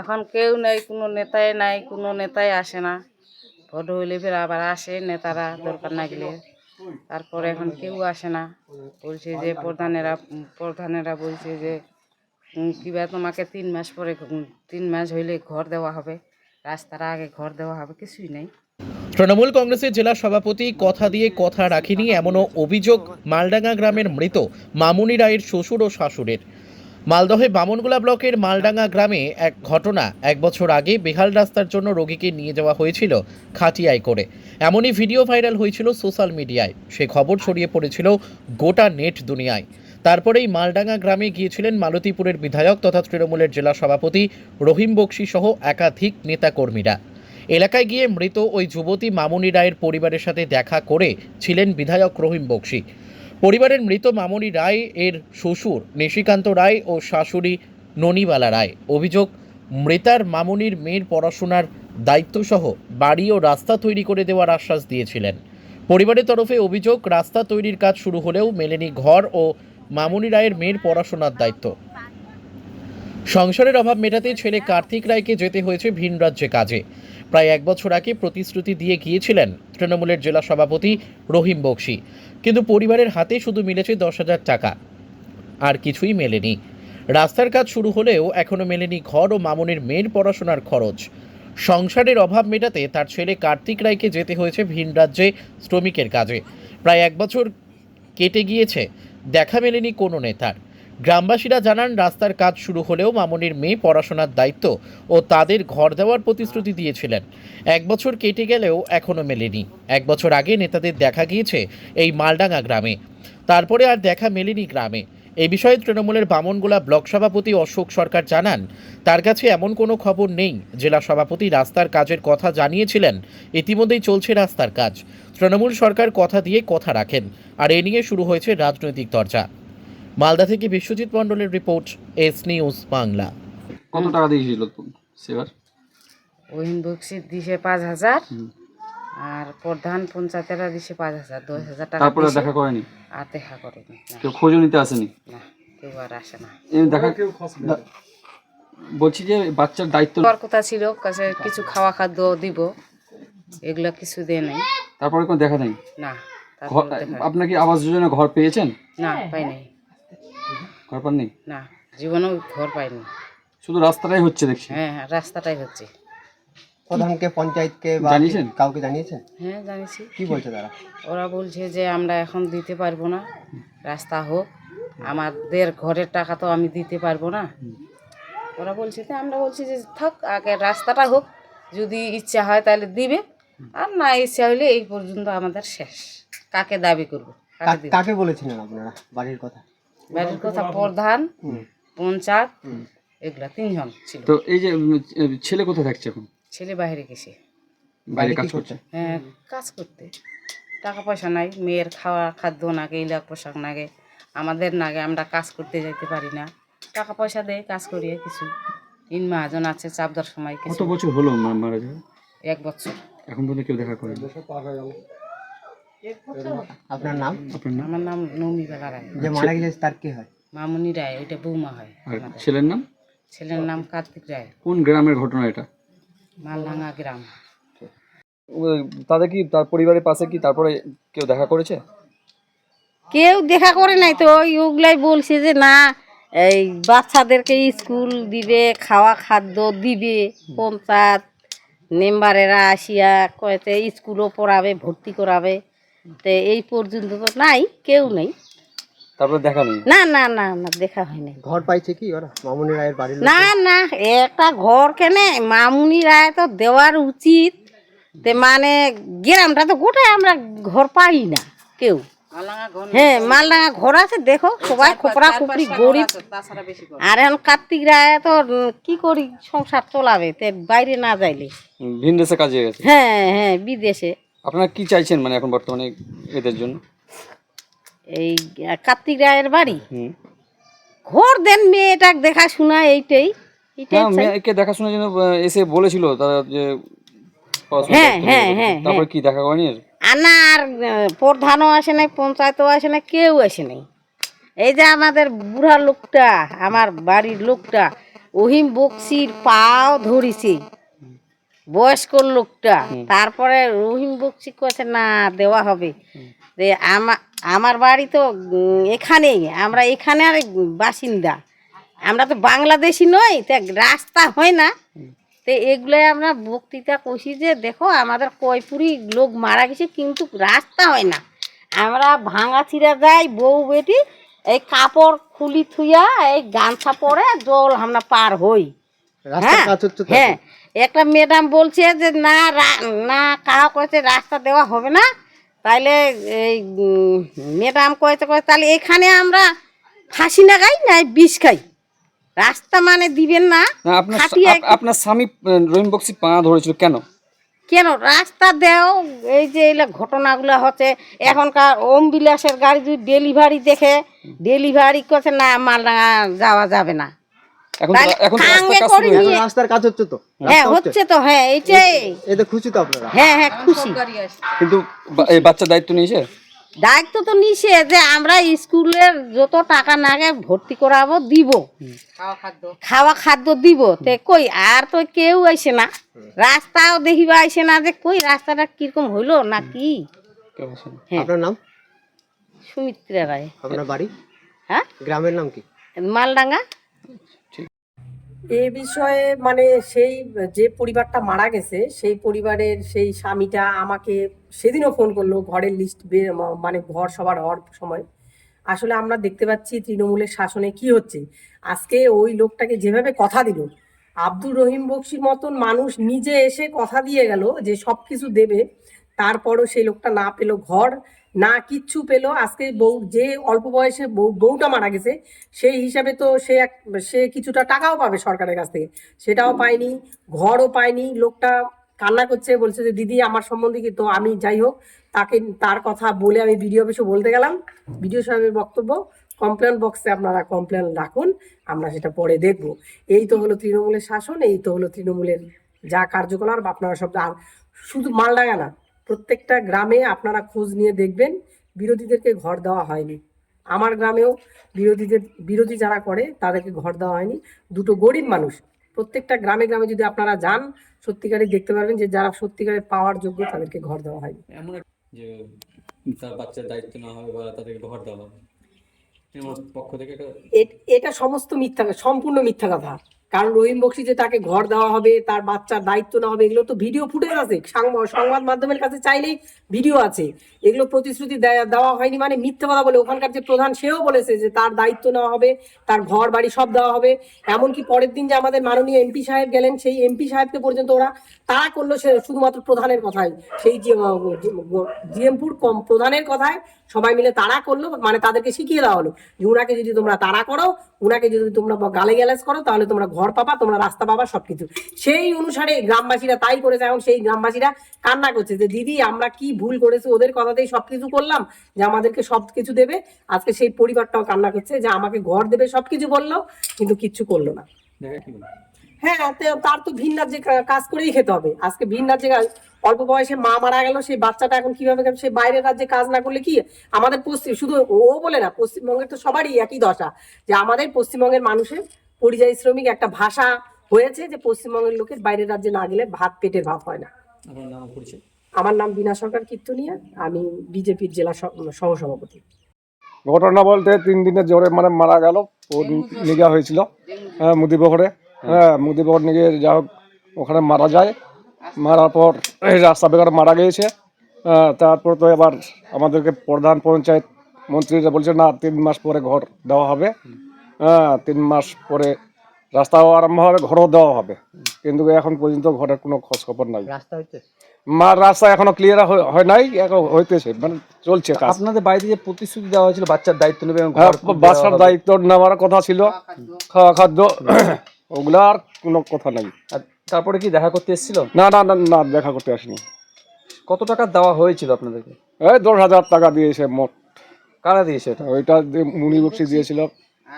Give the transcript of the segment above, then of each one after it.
এখন কেউ নেই, কোনো নেতাই নাই, কোনো নেতাই আসে না। ভোট হইলে ফের আবার আসে নেতারা, দরকার না গেলে। তারপরে এখন কেউ আসে না। বলছে যে প্রধানেরা প্রধানেরা বলছে যে কিবা তোমাকে তিন মাস পরে তিন মাস হইলে ঘর দেওয়া হবে। রাস্তার আগে ঘর দেওয়া হবে, কিছুই নেই। তৃণমূল কংগ্রেসের জেলা সভাপতি কথা দিয়ে কথা রাখিনি এমনও অভিযোগ মালডাঙ্গা গ্রামের মৃত মামুনি রায়ের শ্বশুর ও শাশুড়ের। মালদহে বামনগুলা ব্লকের মালডাঙ্গা গ্রামে এক ঘটনা এক বছর আগে বেহাল রাস্তার জন্য রোগীকে নিয়ে যাওয়া হয়েছিল খাটিয়ায় করে। এমনই ভিডিও ভাইরাল হয়েছিল সোশ্যাল মিডিয়ায়। সে খবর ছড়িয়ে পড়েছিল গোটা নেট দুনিয়ায়। তারপরেই মালডাঙ্গা গ্রামে গিয়েছিলেন মালতীপুরের বিধায়ক তথা তৃণমূলের জেলা সভাপতি রহিম বক্সি সহ একাধিক নেতাকর্মীরা। এলাকায় গিয়ে মৃত ওই যুবতী মামুনি রায়ের পরিবারের সাথে দেখা করে ছিলেন বিধায়ক রহিম বক্সি। পরিবারের মৃত মামনি রায় এর শ্বশুর নিশিকান্ত রায় ও শাশুড়ি ননিবালা রায়। অভিযোগ, মৃতার মামনির মেয়ের পড়াশোনার দায়িত্বসহ বাড়ি ও রাস্তা তৈরি করে দেওয়ার আশ্বাস দিয়েছিলেন। পরিবারের তরফে অভিযোগ, রাস্তা তৈরির কাজ শুরু হলেও মেলেনি ঘর ও মামনি রায়ের মেয়ের পড়াশোনার দায়িত্ব। সংসারের অভাব মেটাতে ছেলে কার্তিক রায়কে যেতে হয়েছে ভিন রাজ্যে কাজে। প্রায় এক বছর আগে প্রতিশ্রুতি দিয়ে গিয়েছিলেন তৃণমূলের জেলা সভাপতি রহিম বক্সি। কিন্তু পরিবারের হাতে শুধু মিলেছে দশ হাজার টাকা। আর কিছুই মেলেনি। রাস্তার কাজ শুরু হলেও এখনও মেলেনি ঘর ও মামুনের মেয়ের পড়াশোনার খরচ। সংসারের অভাব মেটাতে তার ছেলে কার্তিক রায়কে যেতে হয়েছে ভিন রাজ্যে শ্রমিকের কাজে। প্রায় এক বছর কেটে গিয়েছে, দেখা মেলেনি কোনো নেতার। গ্রামবাসীরা জানান, রাস্তার কাজ শুরু হলেও মামনির মেয়ে পড়াশোনার দায়িত্ব ও তাদের ঘর দেওয়ার প্রতিশ্রুতি দিয়েছিলেন। এক বছর কেটে গেলেও এখনও মেলেনি। এক বছর আগে নেতাদের দেখা গিয়েছে এই মালডাঙ্গা গ্রামে। তারপরে আর দেখা মেলেনি গ্রামে। এই বিষয়ে তৃণমূলের বামনগোলা ব্লক সভাপতি অশোক সরকার জানান, তার কাছে এমন কোনো খবর নেই। জেলা সভাপতি রাস্তার কাজের কথা জানিয়েছিলেন, ইতিমধ্যেই চলছে রাস্তার কাজ। তৃণমূল সরকার কথা দিয়ে কথা রাখেন, আর এ নিয়ে শুরু হয়েছে রাজনৈতিক চর্চা মালদা থেকে বিশ্বজিৎ মণ্ডলের রিপোর্ট এস নিউজ বাংলা। কত টাকা দিয়েছিল সেবার? ওহিন বক্সি দিছে পাঁচ হাজার আর প্রধান পঞ্চায়েতেরা দিছে পাঁচ হাজার দশ হাজার টাকা তারপরে দেখা করেনি? আর দেখা করেনি কেউ খোঁজও নিতে আসেনি? না কেউ আর আসে না। এমনি দেখা দা- বলছি যে বাচ্চার দায়িত্ব তোর কথা ছিল কাছে কিছু খাওয়া খাদ্য দিব এগুলো কিছু দেয় নাই। তারপরে কোনো দেখা নেই না আপনার কি আবাস যোজনা ঘর পেয়েছেন? না পাই নাই ঘর পাননি না জীবনেও ঘর পাইনি। শুধু রাস্তাটাই হচ্ছে দেখছি। হ্যাঁ হ্যাঁ রাস্তাটাই হচ্ছে। প্রধানকে পঞ্চায়েতকে জানিয়েছেন? কাউকে জানিয়েছেন? হ্যাঁ জানিছি কি বলছে তারা? ওরা বলছে যে আমরা এখন দিতে পারব না রাস্তা হোক। আমাদের ঘরের টাকা তো আমি দিতে পারব না। ওরা বলছে যে আমরা বলছি যে থাক আগে রাস্তাটা হোক। যদি ইচ্ছা হয় তাহলে দিবে। আর না ইচ্ছা হলে এই পর্যন্ত আমাদের শেষ। কাকে দাবি করব? কাকে বলেছিলেন আপনারা? বাড়ির কথা? বাড়ির কথা প্রধান পঞ্চায়েত এগুলা তিনজন ছিল। তো এই যে ছেলে কোথায় থাকছে এখন? ছেলে বাইরে গেছে। বাইরে কাজ করছে? হ্যাঁ কাজ করতে। টাকা পয়সা নাই মেয়ের খাওয়া খাদ্য নাগে ইলা পোশাক নাগে আমাদের নাগে আমরা কাজ করতে যাইতে পারি না। টাকা পয়সা দেয় কাজ করিয়ে কিছু। তিন মাহাজন আছে চাপদার সময় কত কিছু। বছর হলো মারা যাওয়া এক বছর। এখন পর্যন্ত কেউ দেখা করেনি? আপনার নাম? আপনার নাম? আমার নাম নৌমি বেলা রায় যে মারা গেছে তার কি হয়? মামুনি রায় ওইটা বৌমা হয় আর আমাদের। ছেলের নাম? ছেলের নাম কার্তিক রায়। কোন গ্রামের ঘটনা এটা? মালডাঙ্গা গ্রাম। তাদের কি তার পরিবারের পাশে কি তারপরে কেউ দেখা করেছে? কেউ দেখা করে নাই তো ওই ওগুলাই বলছে যে না এই বাচ্চাদেরকে স্কুল দিবে খাওয়া খাদ্য দিবে পঞ্চায়েত মেম্বারেরা আসিয়া কয়েতে স্কুলও পড়াবে ভর্তি করাবে। তো এই পর্যন্ত তো নাই কেউ নেই। তারপরে দেখা নেই? না না না না দেখা হয়নি ঘর পাইছে কি ওরা? মামুনি রায়ের লোক? না না একটা ঘর কেনে মামুনি রায় তো দেওয়ার উচিত। তে মানে গ্রামটা তো গোটাই আমরা ঘর পাই না কেউ। হ্যাঁ মালডাঙ্গা ঘর আছে দেখো সবাই খোপড়া খুপড়ি গরিব। তাছাড়া বেশি করে আর এখন কার্তিক রায় তো কি করি সংসার চলাবে তে বাইরে না যাইলে। ভিন দেশে কাজে গেছে? হ্যাঁ হ্যাঁ বিদেশে। আপনারা কি চাইছেন মানে এখন বর্তমানে এদের জন্য এই কার্তিক রায়ের বাড়ি হুম ঘর দেন মেয়েটাকে দেখাশোনা এইটাই এইটাই হ্যাঁ চাই। মেয়েকে দেখাশোনার জন্য আহ, এসে বলেছিল তারা যে পড়াশোনা হ্যাঁ, করতে হ্যাঁ, হবে। হ্যাঁ, তারপরে কি দেখা করেনি আর? আহ, প্রধানও আসে নাই পঞ্চায়েতও আসে নাই কেউ আসে নাই এই যে আমাদের বুড়া লোকটা আমার বাড়ির লোকটা ওহিম বক্সির পাও ধরিছে বয়স্ক লোকটা তারপরে রহিম বক্সি কয়েছে না দেওয়া হবে। যে আমা- আমার বাড়ি তো এখানেই আমরা এখানে আর বাসিন্দা। আমরা তো বাংলাদেশি নই তা রাস্তা হয় না। তো এগুলো আমরা বক্তৃতা কষি যে দেখো আমাদের কয়পুরি লোক মারা গেছে কিন্তু রাস্তা হয় না। আমরা ভাঙা ছিঁড়া যাই বউ বেটি এই কাপড় খুলি থুইয়া এই গামছা পরে জল আমরা পার হই। হ্যাঁ হ্যাঁ। একটা ম্যাডাম বলছে যে না না কাহা কয়েছে রাস্তা দেওয়া হবে না। তাইলে এই ম্যাডাম কয়েছে কয়েছে তাহলে এখানে আমরা ফাঁসি না খাই না বিষ খাই। রাস্তা মানে দিবেন না আপনার স্বামী রহিম বক্সি পা ধরেছিল কেন? কেন? রাস্তা দেও এই যে এগুলো ঘটনাগুলো হচ্ছে এখনকার ওম বিলাসের গাড়ি যদি ডেলিভারি দেখে ডেলিভারি করছে না মালডাঙ্গা যাওয়া যাবে না। এখন এখন রাস্তার কাজ করে শুরু হয়েছে। নিয়ে- এখন রাস্তার কাজ হচ্ছে তো। হ্যাঁ হচ্ছে। তো হ্যাঁ এইটাই। এতে খুশি তো আপনারা। হ্যাঁ হ্যাঁ খুশি। কিন্তু এই বাচ্চার দায়িত্ব নিয়েছে? দায়িত্ব তো নিছে যে আমরা স্কুলের যত টাকা নাগে ভর্তি করাবো দিব। খাওয়া খাদ্য। দিব। তে কই আর তো কেউ আইসে না। রাস্তাও দেখিবা আইসে না যে কই রাস্তাটা কীরকম হইল না কি। হ্যাঁ। আপনার নাম? সুমিত্রা রায়। আপনার বাড়ি? হ্যাঁ? গ্রামের নাম কি? মালডাঙ্গা। এ বিষয়ে মানে সেই যে পরিবারটা মারা গেছে, সেই পরিবারের সেই স্বামীটা আমাকে সেদিনও ফোন করল ঘরের লিস্ট মানে ঘর সবার হওয়ার সময়। আসলে আমরা দেখতে পাচ্ছি তৃণমূলের শাসনে কি হচ্ছে। আজকে ওই লোকটাকে যেভাবে কথা দিল, আব্দুর রহিম বক্সির মতন মানুষ নিজে এসে কথা দিয়ে গেল যে সব কিছু দেবে। তারপরও সেই লোকটা না পেল ঘর না কিচ্ছু পেল। আজকে বউ যে অল্প বয়সে বউ বউটা মারা গেছে সেই হিসাবে তো সে এক সে কিছুটা টাকাও পাবে সরকারের কাছ থেকে। সেটাও পায়নি ঘরও পায়নি। লোকটা কান্না করছে বলছে যে দিদি আমার সম্বন্ধে কি তো আমি যাই হোক তাকে তার কথা বলে আমি ভিডিও অফিসে বলতে গেলাম। ভিডিও সাহেবের বক্তব্য কমপ্লেন বক্সে আপনারা কমপ্লেন রাখুন আমরা সেটা পরে দেখব। এই তো হলো তৃণমূলের শাসন এই তো হলো তৃণমূলের যা কার্যকলাপ আপনারা সব আর শুধু মালডাঙ্গা না প্রত্যেকটা গ্রামে আপনারা খোঁজ নিয়ে দেখবেন বিরোধীদেরকে ঘর দেওয়া হয়নি। আমার গ্রামেও বিরোধীদের বিরোধী যারা করে তাদেরকে ঘর দেওয়া হয়নি। দুটো গরিব মানুষ প্রত্যেকটা গ্রামে গ্রামে যদি আপনারা যান সত্যিকারই দেখতে পারবেন যে যারা সত্যিকারের পাওয়ার যোগ্য তাদেরকে ঘর দেওয়া হয়নি। যে তার বাচ্চার দায়িত্ব না হবে বা তাদেরকে ঘর দেওয়া হবে। পক্ষ থেকে এ- এটা সমস্ত মিথ্যা সম্পূর্ণ মিথ্যা কথা। কারণ রহিম বক্সি যে তাকে ঘর দেওয়া হবে তার বাচ্চার দায়িত্ব না হবে এগুলো তো ভিডিও ফুটেজ আছে সংবাদ মাধ্যমের কাছে চাইলেই ভিডিও আছে এগুলো প্রতিশ্রুতি দেওয়া হয়নি মানে মিথ্যা কথা বলে ওখানকার যে প্রধান সেও বলেছে যে তার দায়িত্ব নেওয়া হবে তার ঘর বাড়ি সব দেওয়া হবে এমনকি পরের দিন যে আমাদের মাননীয় এমপি সাহেব গেলেন সেই এমপি সাহেবকে পর্যন্ত ওরা তারা করল সে শুধুমাত্র প্রধানের কথাই সেই জিএমপুর কম প্রধানের কথায় সবাই মিলে তারা করল মানে তাদেরকে শিখিয়ে দেওয়া হলো যে উনাকে যদি তোমরা তারা করো, উনাকে যদি তোমরা গালে গ্যালাস করো, তাহলে তোমরা ঘর পাবা, তোমরা রাস্তা পাবা, সবকিছু। সেই অনুসারে গ্রামবাসীরা তাই করেছে, এখন সেই গ্রামবাসীরা কান্না করছে যে, দিদি, আমরা কি ভুল করেছি? ওদের কথাতেই সবকিছু করলাম যে, আমাদেরকে সবকিছু দেবে। আজকে সেই পরিবারটাও কান্না করছে যে, আমাকে ঘর দেবে, সবকিছু বলল কিন্তু কিচ্ছু করল না? হ্যাঁ তো তার তো ভিন রাজ্যে কা- কাজ করেই খেতে হবে। আজকে ভিন রাজ্যে অল্প বয়সে মা মারা গেল সেই বাচ্চাটা এখন কীভাবে? সে বাইরের রাজ্যে কাজ না করলে কি? আমাদের পশ্চিম শুধু ও বলে না পশ্চিমবঙ্গের তো সবারই একই দশা যে আমাদের পশ্চিমবঙ্গের মানুষের পরিযায়ী শ্রমিক একটা ভাষা হয়েছে যে পশ্চিমবঙ্গের লোকের বাইরের রাজ্যে না গেলে ভাত পেটের ভাত হয় না। আমার নাম বিনা সরকার কীর্তনিয়া আমি বিজেপির জেলা সহ- সহসভাপতি। ঘটনা বলতে তিন দিনের জ্বরে মানে মারা গেল ও নিগা হয়েছিল হ্যাঁ মুদিবহরে হ্যাঁ মুদিবহর নিয়ে যা হোক ওখানে মারা যায় মারার পর এই রাস্তা বেকার মারা গিয়েছে হ্যাঁ, তারপর তো এবার আমাদেরকে প্রধান পঞ্চায়েত মন্ত্রীরা বলছে না তিন মাস পরে ঘর দেওয়া হবে হ্যাঁ তিন মাস পরে রাস্তাও আরম্ভ হবে ঘরও দেওয়া হবে কিন্তু এখন পর্যন্ত ঘরের কোনো খোঁজ খবর নাই মার রাস্তা এখনও ক্লিয়ার হয় নাই এখন হইতেছে মানে চলছে কাজ আপনাদের বাড়িতে যে প্রতিশ্রুতি দেওয়া হয়েছিল বাচ্চার দায়িত্ব নেবে হ্যাঁ, হবে। দায়িত্ব নেওয়ার কথা ছিল খাওয়া খাদ্য ওগুলা আর কোনো কথা নাই। আর তারপরে কি দেখা করতে এসেছিল? না না না না দেখা করতে আসিনি। কত টাকা দেওয়া হয়েছিল আপনাদেরকে? এই দশ হাজার টাকা দিয়েছে মোট। কারা দিয়েছে এটা? ওইটা মুনিবক্সি দিয়েছিল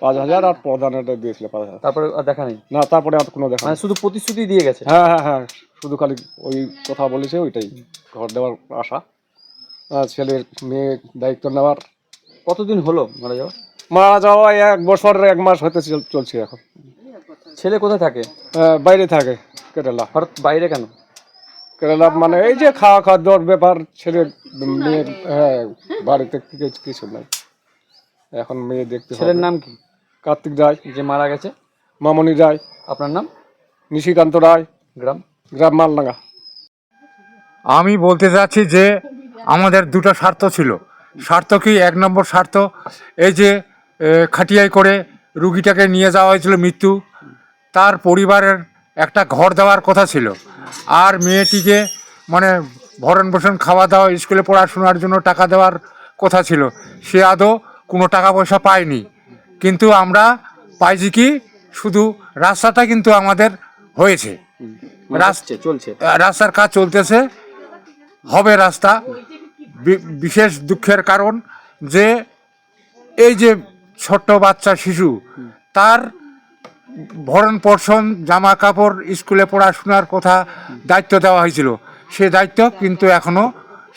পাঁচ হাজার আর প্রধানটা দিয়েছিল পাঁচ হাজার। তারপরে আর দেখা নেই? না তারপরে আর কোনো দেখা মানে শুধু প্রতিশ্রুতি দিয়ে গেছে? হ্যাঁ হ্যাঁ হ্যাঁ শুধু খালি ওই কথা বলেছে ওইটাই। ঘর দেওয়ার আশা। ছেলের মেয়ে দায়িত্ব নেওয়ার। কতদিন হলো মারা যাওয়া মারা যাওয়া এক বছর এক মাস হতে চল- চলছে এখন। ছেলে কোথায় থাকে? বাইরে থাকে কেরালা। হঠাৎ বাইরে কেন? কেরালা মানে এই যে খাওয়া খাওয়া দেওয়ার ব্যাপার ছেলে মেয়ে হ্যাঁ বাড়িতে কিছু নাই। এখন মেয়ে দেখতে ছেলের নাম কি? কার্তিক রায়। যে মারা গেছে? মামনি রায়। আপনার নাম? নিশিকান্ত রায়। গ্রাম? গ্রাম মালডাঙ্গা। আমি বলতে চাচ্ছি যে আমাদের দুটো স্বার্থ ছিল। স্বার্থ কি? এক নম্বর স্বার্থ এই যে খাটিয়াই করে রুগীটাকে নিয়ে যাওয়া হয়েছিল মৃত্যু। তার পরিবারের একটা ঘর দেওয়ার কথা ছিল। আর মেয়েটিকে মানে ভরণ পোষণ খাওয়া দাওয়া স্কুলে পড়াশোনার জন্য টাকা দেওয়ার কথা ছিল। সে আদৌ কোনো টাকা পয়সা পায়নি। কিন্তু আমরা পাইছি কি? শুধু রাস্তাটা কিন্তু আমাদের হয়েছে। চলছে। রাস্তার কাজ চলতেছে। হবে রাস্তা। বি- বিশেষ দুঃখের কারণ যে এই যে ছোট্ট বাচ্চা শিশু তার ভরণ পোষণ জামা কাপড় স্কুলে পড়াশোনার কথা দায়িত্ব দেওয়া হয়েছিল। সে দায়িত্ব কিন্তু এখনও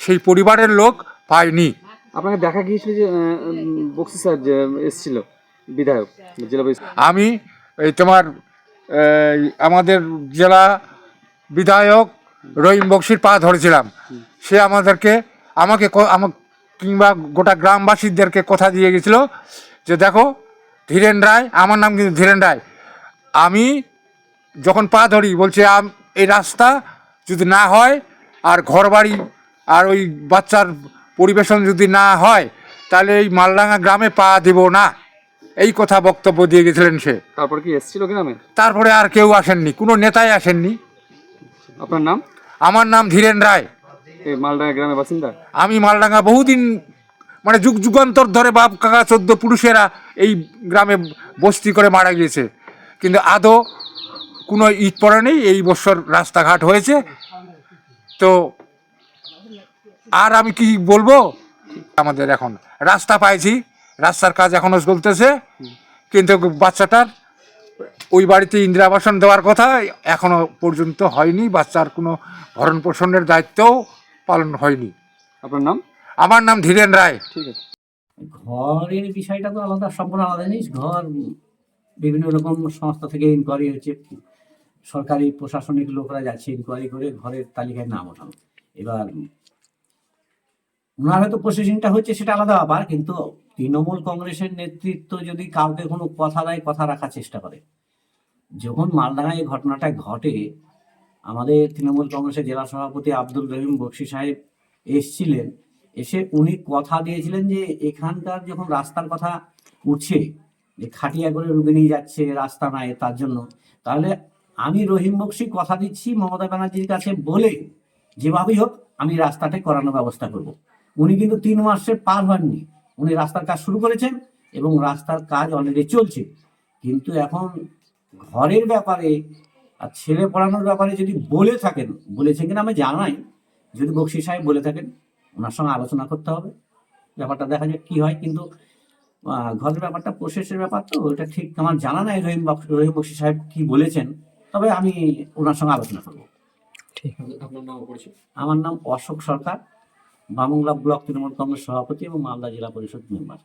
সেই পরিবারের লোক পায়নি। আপনাকে দেখা গিয়েছিল যে বক্সি স্যার যে এসেছিল বিধায়ক জেলা আমি এই তোমার আমাদের জেলা বিধায়ক রহিম বক্সির পা ধরেছিলাম। সে আমাদেরকে আমাকে কিংবা গোটা গ্রামবাসীদেরকে কথা দিয়ে গেছিল যে দেখো ধীরেন রায় আমার নাম কিন্তু ধীরেন রায় আমি যখন পা ধরি বলছে এই রাস্তা যদি না হয় আর ঘরবাড়ি আর ওই বাচ্চার পরিবেশন যদি না হয় তাহলে এই মালডাঙ্গা গ্রামে পা দেব না। এই কথা বক্তব্য দিয়ে গেছিলেন সে। তারপর কি এসেছিল গ্রামে? তারপরে আর কেউ আসেননি কোনো নেতাই আসেননি। আপনার নাম? আমার নাম ধীরেন রায়। এই মালডাঙ্গা গ্রামের বাসিন্দা? আমি মালডাঙ্গা বহুদিন মানে যুগ যুগান্তর ধরে বাপ কাকা চোদ্দ পুরুষেরা এই গ্রামে বস্তি করে মারা গিয়েছে। কিন্তু আদৌ কোনো ইট পড়ে নেই এই বছর রাস্তাঘাট হয়েছে। তো আর আমি কি বলব? আমাদের এখন রাস্তা পাইছি রাস্তার কাজ এখনও চলতেছে। কিন্তু বাচ্চাটার ওই বাড়িতে ইন্দিরা আবাসন দেওয়ার কথা এখনও পর্যন্ত হয়নি বাচ্চার কোনো ভরণ পোষণের দায়িত্বও পালন হয়নি। আপনার নাম? আমার নাম ধীরেন রায়। ঠিক আছে। ঘরের বিষয়টা তো আলাদা সম্পূর্ণ আলাদা জিনিস ঘর বিভিন্ন রকম সংস্থা থেকে ইনকোয়ারি হচ্ছে সরকারি প্রশাসনিক লোকরা যাচ্ছে ইনকোয়ারি করে, ঘরের তালিকায় নাম ওঠানো। এবার ওনার হয়তো প্রসেসিংটা হচ্ছে সেটা আলাদা ব্যাপার, কিন্তু তৃণমূল কংগ্রেসের নেতৃত্ব যদি কাউকে কোনো কথা দেয়, কথা রাখার চেষ্টা করে। যখন মালডাঙ্গায় এই ঘটনাটা ঘটে, আমাদের তৃণমূল কংগ্রেসের জেলা সভাপতি আব্দুল রহিম বক্সি সাহেব এসছিলেন। এসে উনি কথা দিয়েছিলেন যে, এখানকার যখন রাস্তার কথা উঠছে খাটিয়া করে রুগী নিয়ে যাচ্ছে রাস্তা নাই তার জন্য। তাহলে আমি রহিম বক্সি কথা দিচ্ছি, মমতা ব্যানার্জির কাছে বলে যেভাবেই হোক আমি রাস্তাটা করানোর ব্যবস্থা করব। উনি কিন্তু তিন মাসে পার হননি। উনি রাস্তার কাজ শুরু করেছেন এবং রাস্তার কাজ অলরেডি চলছে। কিন্তু এখন ঘরের ব্যাপারে আর ছেলে পড়ানোর ব্যাপারে যদি বলে থাকেন বলেছেন কিনা আমি জানাই। যদি বক্সি সাহেব বলে থাকেন, ওনার সঙ্গে আলোচনা করতে হবে। ব্যাপারটা দেখা যাক কি হয়। কিন্তু ঘরের ব্যাপারটা প্রসেসের ব্যাপার তো এটা ঠিক আমার জানা নাই রহিম বক্স- রহিম বক্সি সাহেব কি বলেছেন তবে আমি ওনার সঙ্গে আলোচনা করব। আপনার নাম পরিচয় আমার নাম অশোক সরকার বামংলা ব্লক তৃণমূল কংগ্রেস সভাপতি এবং মালদা জেলা পরিষদ মেম্বার।